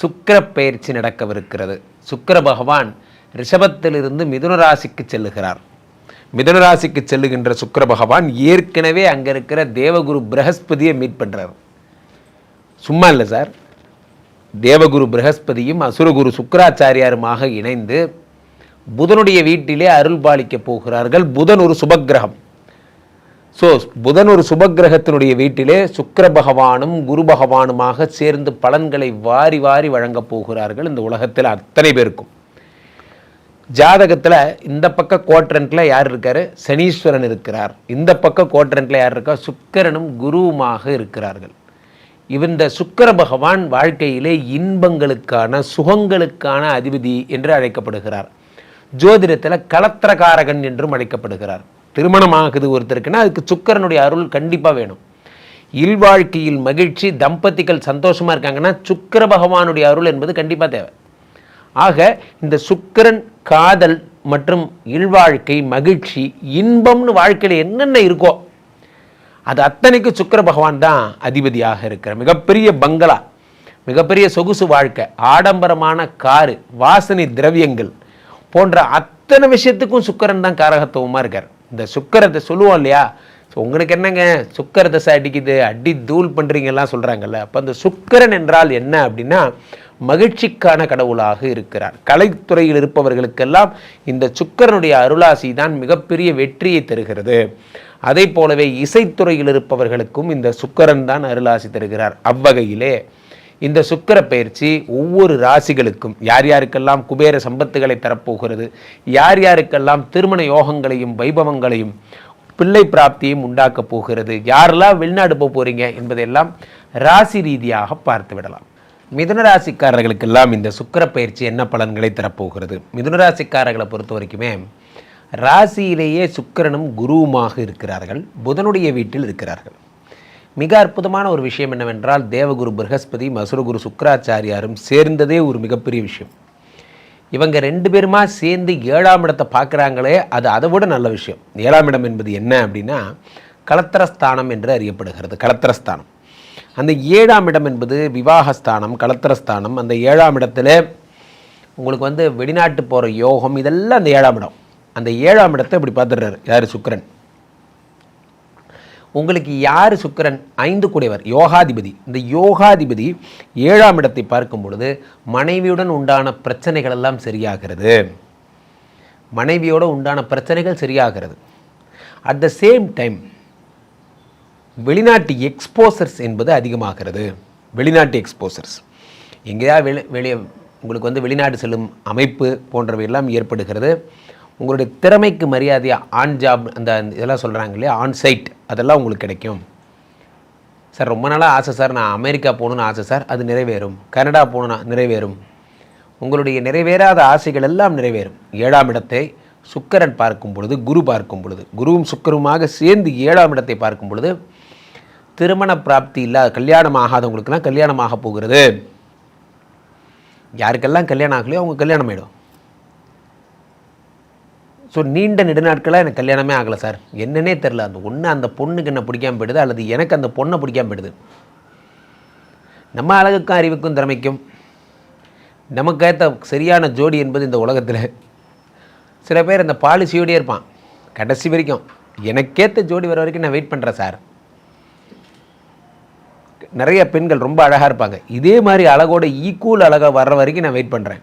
சுக்கர பயிற்சி நடக்கவிருக்கிறது. சுக்கர பகவான் ரிஷபத்திலிருந்து மிதுன ராசிக்கு செல்லுகிறார். மிதுன ராசிக்கு செல்லுகின்ற சுக்கர பகவான் ஏற்கனவே அங்கே இருக்கிற தேவகுரு பிரகஸ்பதியை மீட் பண்ணுறார் சும்மா இல்லை சார். தேவகுரு பிரகஸ்பதியும் அசுரகுரு சுக்கராச்சாரியாருமாக இணைந்து புதனுடைய வீட்டிலே அருள் பாலிக்கப் போகிறார்கள். புதன் ஒரு சுபக்கிரகம் ஸோ புதன் ஒரு சுபக்கிரகத்தினுடைய வீட்டிலே சுக்கர பகவானும் குரு பகவானுமாக சேர்ந்து பலன்களை வாரி வாரி வழங்கப் போகிறார்கள் இந்த உலகத்தில் அத்தனை பேருக்கும். ஜாதகத்தில் இந்த பக்க கோட்ரண்ட்டில் யார் இருக்காரு? சனீஸ்வரன் இருக்கிறார். இந்த பக்க கோட்ரண்ட்டில் யார் இருக்கா? சுக்கிரனும் குருவுமாக இருக்கிறார்கள். இந்த சுக்கர பகவான் வாழ்க்கையிலே இன்பங்களுக்கான சுகங்களுக்கான அதிபதி என்று அழைக்கப்படுகிறார். ஜோதிடத்தில் கலத்திரகாரகன் என்றும் அழைக்கப்படுகிறார். திருமணம் ஆகுது ஒருத்தருக்குன்னா அதுக்கு சுக்கரனுடைய அருள் கண்டிப்பாக வேணும். இல்வாழ்க்கையில் மகிழ்ச்சி தம்பதிகள் சந்தோஷமாக இருக்காங்கன்னா சுக்கிர பகவானுடைய அருள் என்பது கண்டிப்பாக தேவை. ஆக இந்த சுக்கிரன் காதல் மற்றும் இல்வாழ்க்கை மகிழ்ச்சி இன்பம்னு வாழ்க்கையில் என்னென்ன இருக்கோ அது அத்தனைக்கு சுக்கிர பகவான் தான் அதிபதியாக இருக்கிற மிகப்பெரிய பங்களா மிகப்பெரிய சொகுசு வாழ்க்கை ஆடம்பரமான காரு வாசனை திரவியங்கள் போன்ற அத்தனை விஷயத்துக்கும் சுக்கரன் தான் காரகத்துவமாக இருக்கார். இந்த சுக்கரத்தை சொல்லுவோம் இல்லையா? ஸோ உங்களுக்கு என்னங்க? சுக்கர தசை அடிக்குது அடி தூள் பண்ணுறீங்கலாம் சொல்கிறாங்கல்ல அப்போ அந்த சுக்கரன் என்றால் என்ன அப்படின்னா மகிழ்ச்சிக்கான கடவுளாக இருக்கிறார். கலைத்துறையில் இருப்பவர்களுக்கெல்லாம் இந்த சுக்கரனுடைய அருளாசி தான் மிகப்பெரிய வெற்றியை தருகிறது. அதை போலவே இசைத்துறையில் இருப்பவர்களுக்கும் இந்த சுக்கரன் தான் அருளாசி தருகிறார். அவ்வகையிலே இந்த சுக்கிர பயிற்சி ஒவ்வொரு ராசிகளுக்கும் யார் யாருக்கெல்லாம் குபேர சம்பத்துகளை தரப்போகிறது யார் யாருக்கெல்லாம் திருமண யோகங்களையும் வைபவங்களையும் பிள்ளை பிராப்தியும் உண்டாக்கப் போகிறது யாரெல்லாம் வெளிநாடு போக போகிறீங்க என்பதையெல்லாம் ராசி ரீதியாக பார்த்து விடலாம். மிதுன ராசிக்காரர்களுக்கெல்லாம் இந்த சுக்கிர பயிற்சி என்ன பலன்களை தரப்போகிறது? மிதுன ராசிக்காரர்களை பொறுத்த வரைக்குமே ராசியிலேயே சுக்கிரனும் குருவுமாக இருக்கிறார்கள் புதனுடைய வீட்டில் இருக்கிறார்கள். மிக அற்புதமான ஒரு விஷயம் என்னவென்றால் தேவகுரு பிரகஸ்பதி மசுரகுரு சுக்கராச்சாரியாரும் சேர்ந்ததே ஒரு மிகப்பெரிய விஷயம். இவங்க ரெண்டு பேருமா சேர்ந்து ஏழாம் இடத்தை பார்க்குறாங்களே அது அதை விட நல்ல விஷயம். ஏழாம் இடம் என்பது என்ன அப்படின்னா கலத்திரஸ்தானம் என்று அறியப்படுகிறது கலத்திரஸ்தானம். அந்த ஏழாம் இடம் என்பது விவாகஸ்தானம் கலத்திரஸ்தானம். அந்த ஏழாம் இடத்துல உங்களுக்கு வந்து வெளிநாட்டு போகிற யோகம் இதெல்லாம் அந்த ஏழாம் இடம். அந்த ஏழாம் இடத்தை இப்படி பார்த்துடுறாரு. யார்? சுக்கரன். உங்களுக்கு யார் சுக்கிரன்? ஐந்து கூடையவர் யோகாதிபதி. இந்த யோகாதிபதி ஏழாம் இடத்தை பார்க்கும் பொழுது மனைவியுடன் உண்டான பிரச்சனைகள் எல்லாம் சரியாகிறது. மனைவியோட உண்டான பிரச்சனைகள் சரியாகிறது. அட் த சேம் டைம் வெளிநாட்டு எக்ஸ்போசர்ஸ் என்பது அதிகமாகிறது. வெளிநாட்டு எக்ஸ்போசர்ஸ் எங்கேயா வெளி வெளியே உங்களுக்கு வந்து வெளிநாடு செல்லும் அமைப்பு போன்றவை எல்லாம் ஏற்படுகிறது. உங்களுடைய திறமைக்கு மரியாதையாக ஆன் ஜாப் அந்த இதெல்லாம் சொல்கிறாங்க இல்லையா? ஆன் சைட் அதெல்லாம் உங்களுக்கு கிடைக்கும். சார் ரொம்ப நாளாக ஆசை சார் நான் அமெரிக்கா போகணுன்னு ஆசை சார் அது நிறைவேறும். கனடா போகணுன்னா நிறைவேறும். உங்களுடைய நிறைவேறாத ஆசைகள் எல்லாம் நிறைவேறும். ஏழாம் இடத்தை சுக்கரன் பார்க்கும் பொழுது குரு பார்க்கும் பொழுது குருவும் சுக்கருமாக சேர்ந்து ஏழாம் இடத்தை பார்க்கும் பொழுது திருமண பிராப்தி இல்லாத கல்யாணம் ஆகாதவங்களுக்கெல்லாம் கல்யாணம் ஆக போகிறது. யாருக்கெல்லாம் கல்யாணம் ஆகலையோ அவங்க கல்யாணம் ஆகிடும் ஸோ நீண்ட நெடுநாட்களாக எனக்கு கல்யாணமே ஆகலை சார் என்னன்னே தெரில அந்த ஒன்று அந்த பொண்ணுக்கு என்ன பிடிக்காம போயிடுது அல்லது எனக்கு அந்த பொண்ணை பிடிக்காம போயிடுது. நம்ம அழகுக்கும் அறிவுக்கும் திறமைக்கும் நமக்கேற்ற சரியான ஜோடி என்பது இந்த உலகத்தில். சில பேர் இந்த பாலிசியோடயே இருப்பான். கடைசி வரைக்கும். எனக்கேற்ற ஜோடி வர வரைக்கும் நான் வெயிட் பண்ணுறேன் சார் நிறைய பெண்கள் ரொம்ப அழகாக இருப்பாங்க. இதே மாதிரி அழகோட ஈக்குவல் அழகாக வர்ற வரைக்கும் நான் வெயிட் பண்ணுறேன்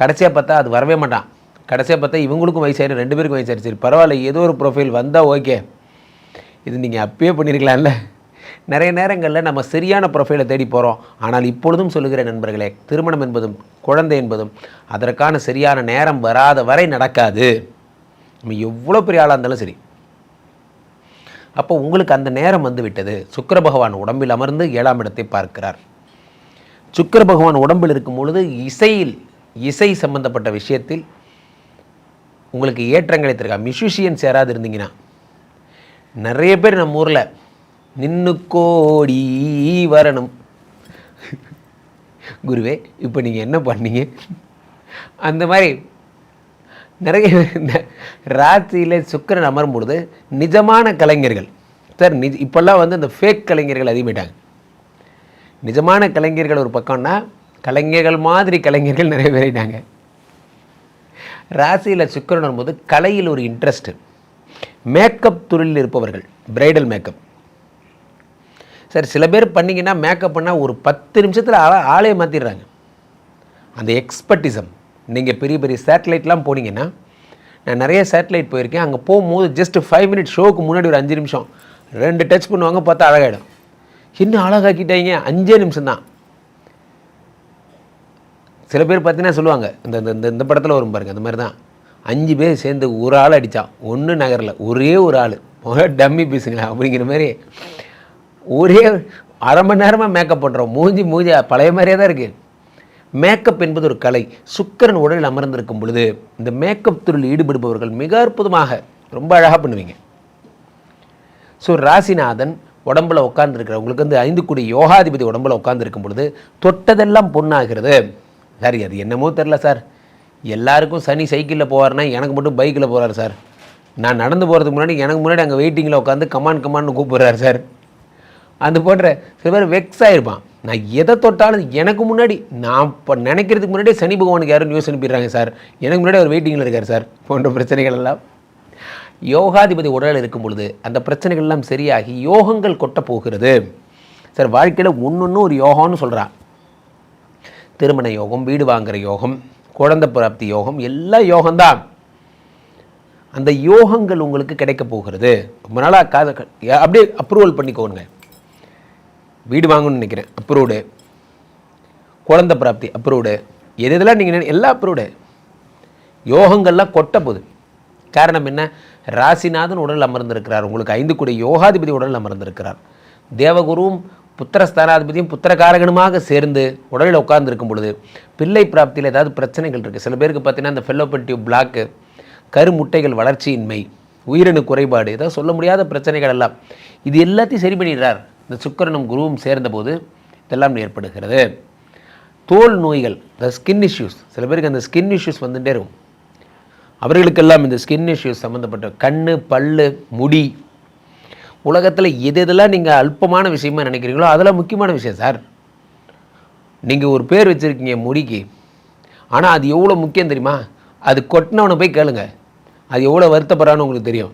கடைசியாக பார்த்தா அது வரவே மாட்டான். கடைசியாக பார்த்தா இவங்களுக்கும் வயசாயிடும் ரெண்டு பேருக்கும் வயசாயிடுச்சு சரி பரவாயில்ல ஏதோ ஒரு ப்ரொஃபைல் வந்தால் ஓகே இது நீங்கள் அப்பயே பண்ணியிருக்கலாம்ல நிறைய நேரங்களில் நம்ம சரியான ப்ரொஃபைலை தேடி போகிறோம் ஆனால் இப்பொழுதும் சொல்லுகிற நண்பர்களே திருமணம் என்பதும் குழந்தை என்பதும் அதற்கான சரியான நேரம் வராத வரை நடக்காது. நம்ம எவ்வளோ பெரிய ஆளாக இருந்தாலும் சரி. அப்போ உங்களுக்கு அந்த நேரம் வந்து விட்டது. சுக்கர பகவான் உடம்பில் அமர்ந்து ஏழாம் இடத்தை பார்க்கிறார். சுக்கர பகவான் உடம்பில் இருக்கும் பொழுது இசையில் இசை சம்பந்தப்பட்ட விஷயத்தில் உங்களுக்கு ஏற்றம் கிடைத்திருக்கா மியூசிஷியன்ஸ் யாராவது இருந்தீங்கன்னா. நிறைய பேர் நம்ம ஊரில் நின்று கோடி வரணும். குருவே இப்போ நீங்கள் என்ன பண்ணீங்க? அந்த மாதிரி நிறைய இந்த ராத்திரியில் சுக்கிரன் அமரும் பொழுது நிஜமான கலைஞர்கள். சார் நிஜ இப்போல்லாம் வந்து இந்த ஃபேக் கலைஞர்கள் அதிகமாயிட்டாங்க. நிஜமான கலைஞர்கள் ஒரு பக்கம்னா கலைஞர்கள் மாதிரி கலைஞர்கள் நிறைய பேரிட்டாங்க ராசியில் சுக்கரன் வரும்போது கலையில் ஒரு இன்ட்ரெஸ்ட் மேக்கப் துறையில் இருப்பவர்கள் பிரைடல் மேக்கப் சார் சில பேர் பண்ணிங்கன்னா மேக்கப் பண்ணால் ஒரு பத்து நிமிஷத்தில் ஆள ஆளே மாற்றிடுறாங்க அந்த எக்ஸ்பர்டிசம் நீங்கள் பெரிய பெரிய சேட்டலைட்லாம் போனீங்கன்னா நான் நிறைய சேட்டலைட் போயிருக்கேன். அங்கே போகும்போது ஜஸ்ட் ஃபைவ் மினிட் ஷோவுக்கு முன்னாடி ஒரு அஞ்சு நிமிஷம். ரெண்டு டச் பண்ணுவாங்க பார்த்தா அழகாயிடும். இன்னும் அழகாக்கிட்டாங்க அஞ்சே நிமிஷம் தான் சில பேர் பார்த்தீங்கன்னா சொல்லுவாங்க இந்த இந்த- இந்த இந்த படத்தில் வரும் பாருங்க அந்த மாதிரி தான் அஞ்சு பேர் சேர்ந்து ஒரு ஆள் அடித்தான் ஒன்று நகரில் ஒரே ஒரு ஆள் டம்மி பீஸுங்களா அப்படிங்கிற மாதிரி. ஒரே அரை மணி நேரமாக மேக்கப் பண்ணுறோம் மூஞ்சி மூஞ்சி பழைய மாதிரியே தான் இருக்குது மேக்கப் என்பது ஒரு கலை சுக்கிரன் உடலில் அமர்ந்திருக்கும் பொழுது இந்த மேக்கப் துறையில் ஈடுபடுபவர்கள் மிக அற்புதமாக ரொம்ப அழகாக பண்ணுவீங்க. ஸோ ராசிநாதன் உடம்புல உட்கார்ந்துருக்கிறவங்களுக்கு வந்து ஐந்து கோடி யோகாதிபதி உடம்புல உட்கார்ந்துருக்கும் பொழுது தொட்டதெல்லாம் பொண்ணாகிறது. சார் அது என்னமோ தெரில சார். எல்லாருக்கும் சனி சைக்கிளில் போவார்னா எனக்கு மட்டும் பைக்கில் போகிறார் சார். நான் நடந்து போகிறதுக்கு முன்னாடி எனக்கு முன்னாடி அங்கே வெயிட்டிங்கில் உட்காந்து கமான் கமான்னு கூப்பிடுறாரு சார். அந்த போன்ற சில பேர் வெக்ஸ் ஆகிருப்பான் நான் எதை தொட்டாலும் எனக்கு முன்னாடி நான் இப்போ நினைக்கிறதுக்கு முன்னாடியே சனி பகவானுக்கு யாரும் நியூஸ் அனுப்பிடுறாங்க சார். எனக்கு முன்னாடி அவர் வெயிட்டிங்கில் இருக்கார் சார். போன்ற பிரச்சனைகள் எல்லாம். யோகாதிபதி உடலில் இருக்கும் பொழுது அந்த பிரச்சனைகள் எல்லாம் சரியாகி யோகங்கள் கொட்ட போகிறது. சார் வாழ்க்கையில் ஒன்று ஒரு யோகான்னு சொல்கிறான் திருமண யோகம் வீடு வாங்குற யோகம் குழந்தை பிராப்தி யோகம் எல்லா யோகம்தான். அந்த யோகங்கள் உங்களுக்கு கிடைக்க போகிறது. ரொம்ப நாளாக காத அப்படியே அப்ரூவல் பண்ணிக்கோங்க. வீடு வாங்கணும்னு நினைக்கிறேன். அப்ரூவ்டு குழந்தை பிராப்தி அப்ரூவ்டு எது இதெல்லாம் நீங்கள் எல்லா அப்ரூவ்டு யோகங்கள்லாம் கொட்ட போகுது. காரணம் என்ன? ராசிநாதன் உடல் அமர்ந்திருக்கிறார். உங்களுக்கு ஐந்து கூடிய யோகாதிபதி உடல் அமர்ந்திருக்கிறார். தேவகுருவும் புத்திரஸ்தானாதிபதியும் புத்திரகாரகனுமாக சேர்ந்து உடலில் உட்கார்ந்துருக்கும் பொழுது பிள்ளை பிராப்தியில் ஏதாவது பிரச்சனைகள் இருக்குது சில பேருக்கு பார்த்தீங்கன்னா இந்த ஃபெல்லோபன் பிளாக்கு பிளாக்கு கருமுட்டைகள் வளர்ச்சியின்மை உயிரணு குறைபாடு ஏதாவது சொல்ல முடியாத பிரச்சனைகள் எல்லாம். இது எல்லாத்தையும் சரி பண்ணிடுறார். இந்த சுக்கிரனும் குருவும் சேர்ந்தபோது இதெல்லாம் ஏற்படுகிறது. தோல் நோய்கள் இந்த ஸ்கின் இஷ்யூஸ் சில பேருக்கு அந்த ஸ்கின் இஷ்யூஸ் வந்துட்டே இருக்கும். அவர்களுக்கெல்லாம் இந்த ஸ்கின் இஷ்யூஸ் சம்மந்தப்பட்ட கண் பல்லு முடி உலகத்தில் எது எதெல்லாம் நீங்கள் அல்பமான விஷயமா நினைக்கிறீங்களோ அதெல்லாம் முக்கியமான விஷயம் சார். நீங்கள் ஒரு பேர் வச்சுருக்கீங்க முடிக்கு ஆனால் அது எவ்வளோ முக்கியம் தெரியுமா? அது கொட்டினவனை போய் கேளுங்க. அது எவ்வளோ வருத்தப்படுறான்னு உங்களுக்கு தெரியும்.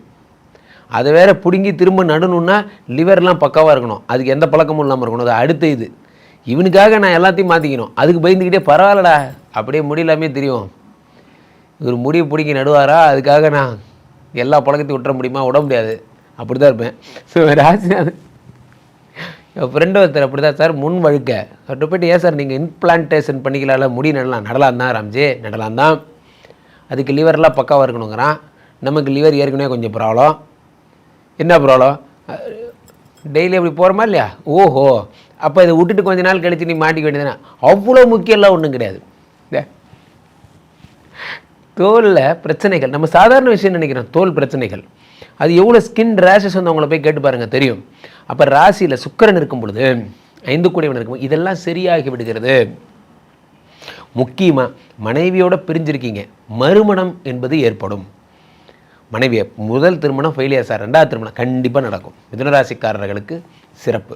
அதை வேற பிடுங்கி திரும்ப நடணும்னா லிவர்லாம் பக்காவாக இருக்கணும். அதுக்கு எந்த பழக்கமும் இல்லாமல் இருக்கணும். அது அடுத்த இது. இவனுக்காக நான் எல்லாத்தையும் மாற்றிக்கணும் அதுக்கு பயந்துக்கிட்டே பரவாயில்லடா. அப்படியே முடியலாமே தெரியும். இவர் முடியை பிடிக்கி நடுவாரா? அதுக்காக நான் எல்லா பழக்கத்தையும் விட்டுற முடியுமா? விட முடியாது. அப்படி தான் இருப்பேன். ஸோ ராசிநாதன் என் ஃப்ரெண்டு ஒருத்தர் அப்படி தான் சார் முன் வழுக்க. அவர்கிட்ட போயிட்டு ஏன் சார் நீங்கள் இன்பிளான்டேஷன் பண்ணிக்கலாம்ல? முடி நடலாம் நடலாம் தான் ராம்ஜி நடலாம் தான். அதுக்கு லிவர்லாம் பக்காவாக இருக்கணுங்கிறான். நமக்கு லிவர் ஏற்கனவே கொஞ்சம் ப்ராப்ளம் என்ன ப்ராப்ளம் டெய்லி அப்படி போகிறோமா இல்லையா? ஓஹோ. அப்போ இதை விட்டுட்டு கொஞ்ச நாள் கழிச்சு நீ மாட்டிக்க வேண்டியதுனா அவ்வளோ முக்கியம்லாம் ஒன்றும் கிடையாது. தோலில் பிரச்சனைகள் நம்ம சாதாரண விஷயம் நினைக்கிறோம் தோல் பிரச்சனைகள். அது எவ்வளோ ஸ்கின் ரேஷஸ் வந்து அவங்கள போய் கேட்டு பாருங்க தெரியும். அப்போ ராசியில் சுக்கிரன் இருக்கும் பொழுது ஐந்து கூடியவன் இருக்கும் இதெல்லாம் சரியாகி விடுகிறது. முக்கியமாக மனைவியோட பிரிஞ்சிருக்கீங்க. மறுமணம் என்பது ஏற்படும். மனைவியை முதல் திருமணம் ஃபெயிலியர் சார் ரெண்டாவது திருமணம் கண்டிப்பாக நடக்கும். மிதனராசிக்காரர்களுக்கு சிறப்பு.